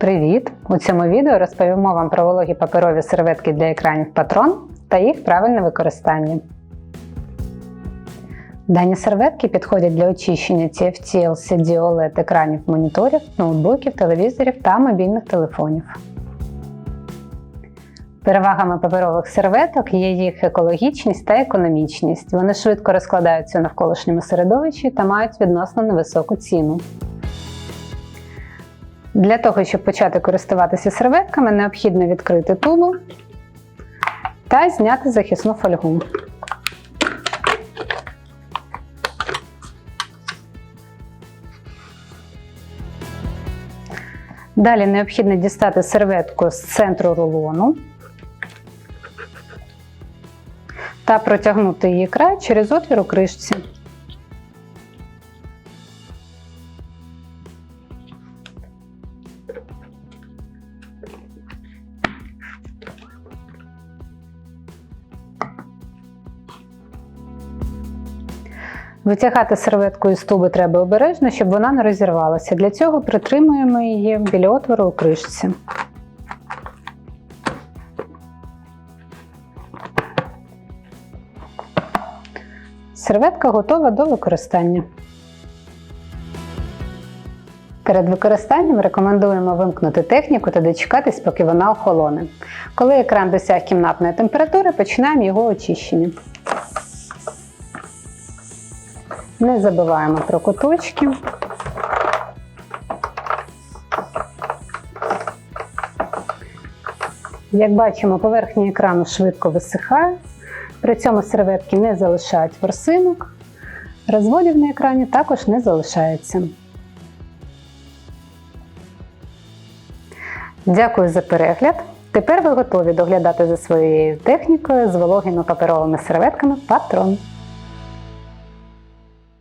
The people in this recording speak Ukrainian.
Привіт! У цьому відео розповімо вам про вологі паперові серветки для екранів Патрон та їх правильне використання. Дані серветки підходять для очищення TFT LCD OLED екранів моніторів, ноутбуків, телевізорів та мобільних телефонів. Перевагами паперових серветок є їх екологічність та економічність. Вони швидко розкладаються у навколишньому середовищі та мають відносно невисоку ціну. Для того, щоб почати користуватися серветками, необхідно відкрити тубу та зняти захисну фольгу. Далі необхідно дістати серветку з центру рулону та протягнути її край через отвір у кришці. Витягати серветку із туби треба обережно, щоб вона не розірвалася. Для цього притримуємо її біля отвору у кришці. Серветка готова до використання. Перед використанням рекомендуємо вимкнути техніку та дочекатись, поки вона охолоне. Коли екран досяг кімнатної температури, починаємо його очищення. Не забуваємо про куточки. Як бачимо, поверхня екрану швидко висихає, при цьому серветки не залишають ворсинок, розводів на екрані також не залишається. Дякую за перегляд! Тепер ви готові доглядати за своєю технікою з вологими паперовими серветками Патрон.